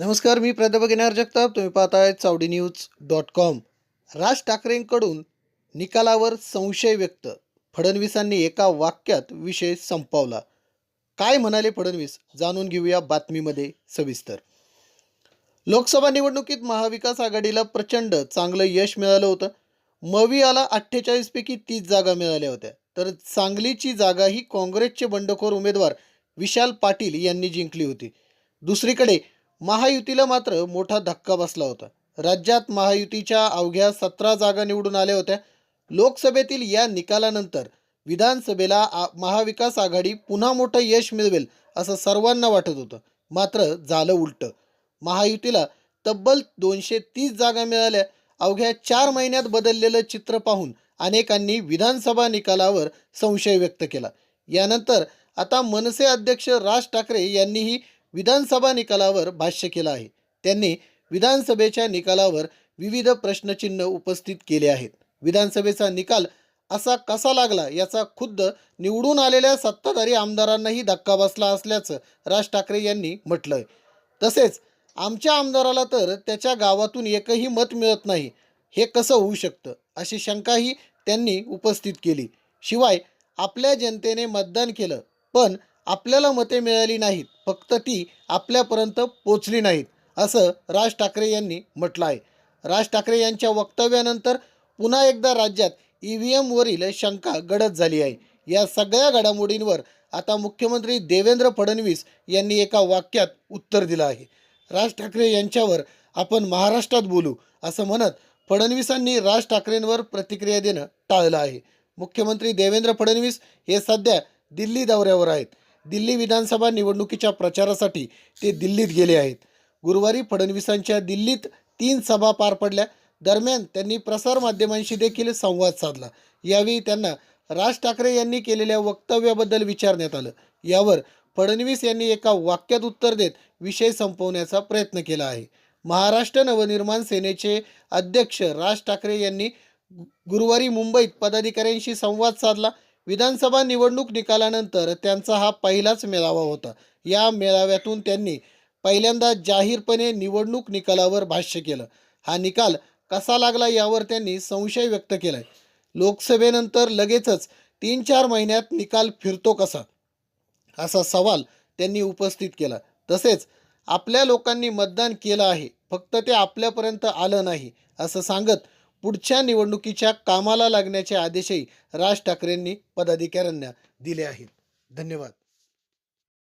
नमस्कार मी प्राध्यापक येणार जगताप. तुम्ही पाहताय Chawdi news dot com. Raj ठाकरेंकडून निकालावर संशय व्यक्त. फडणवीसांनी एका वाक्यात विषय संपवला. काय म्हणाले फडणवीस? जाणून घेऊया बातमीमध्ये सविस्तर. लोकसभा निवडणुकीत महाविकास आघाडीला प्रचंड चांगलं यश मिळालं होतं. मवियाला अठ्ठेचाळीसपैकी तीस जागा मिळाल्या होत्या. तर सांगलीची जागा ही काँग्रेसचे बंडखोर उमेदवार विशाल पाटील यांनी जिंकली होती. दुसरीकडे महायुतीला मात्र मोठा धक्का बसला होता. राज्यात महायुतीच्या अवघ्या सतरा जागा निवडून आल्या होत्या. लोकसभेतील या निकालानंतर विधानसभेला महाविकास आघाडी पुन्हा मोठं यश मिळवेल असं सर्वांना वाटत होतं. मात्र झालं उलटं. महायुतीला तब्बल दोनशे तीस जागा मिळाल्या. अवघ्या चार महिन्यात बदललेलं चित्र पाहून अनेकांनी विधानसभा निकालावर संशय व्यक्त केला. यानंतर आता मनसे अध्यक्ष राज ठाकरे यांनीही विधानसभा निकालावर भाष्य केलं आहे. त्यांनी विधानसभेच्या निकालावर विविध प्रश्नचिन्ह उपस्थित केले आहेत. विधानसभेचा निकाल असा कसा लागला याचा खुद्द निवडून आलेल्या सत्ताधारी आमदारांनाही धक्का बसला असल्याचं राज ठाकरे यांनी म्हटलंय. तसेच आमच्या आमदाराला तर त्याच्या गावातून एकही मत मिळत नाही. हे कसं होऊ शकतं? अशी शंकाही त्यांनी उपस्थित केली. शिवाय आपल्या जनतेने मतदान केलं. पण आपल्याला मते मिळाली नाहीत फक्त ती आपल्यापर्यंत पोचली नाहीत असं राज ठाकरे यांनी म्हटलं आहे. राज ठाकरे यांच्या वक्तव्यानंतर पुन्हा एकदा राज्यात ई व्ही एमवरील शंका गडद झाली आहे. या सगळ्या घडामोडींवर आता मुख्यमंत्री देवेंद्र फडणवीस यांनी एका वाक्यात उत्तर दिलं आहे. राज ठाकरे यांच्यावर आपण महाराष्ट्रात बोलू असं म्हणत फडणवीसांनी राज ठाकरेंवर प्रतिक्रिया देणं टाळलं आहे. मुख्यमंत्री देवेंद्र फडणवीस हे सध्या दिल्ली दौऱ्यावर आहेत. दिल्ली विधानसभा निवडणुकीच्या प्रचारासाठी ते दिल्लीत गेले आहेत. गुरुवारी फडणवीसांच्या दिल्लीत तीन सभा पार पडल्या. दरम्यान त्यांनी प्रसारमाध्यमांशी देखील संवाद साधला. यावेळी त्यांना राज ठाकरे यांनी केलेल्या वक्तव्याबद्दल विचारण्यात आलं. यावर फडणवीस यांनी एका वाक्यात उत्तर देत विषय संपवण्याचा प्रयत्न केला आहे. महाराष्ट्र नवनिर्माण सेनेचे अध्यक्ष राज ठाकरे यांनी गुरुवारी मुंबईत पदाधिकाऱ्यांशी संवाद साधला. विधानसभा निवडणूक निकालानंतर त्यांचा हा पहिलाच मेळावा होता. या मेळाव्यातून त्यांनी पहिल्यांदा जाहीरपणे निवडणूक निकालावर भाष्य केलं. हा निकाल कसा लागला यावर त्यांनी संशय व्यक्त केलाय. लोकसभेनंतर लगेचच तीन चार महिन्यात निकाल फिरतो कसा? असा सवाल त्यांनी उपस्थित केला. तसेच आपल्या लोकांनी मतदान केलं आहे. फक्त ते आपल्यापर्यंत आलं नाही असं सांगत पुढच्या निवडणुकीच्या कामाला लागण्याचे आदेशही राज ठाकरेंनी पदाधिकाऱ्यांना दिले आहेत. धन्यवाद.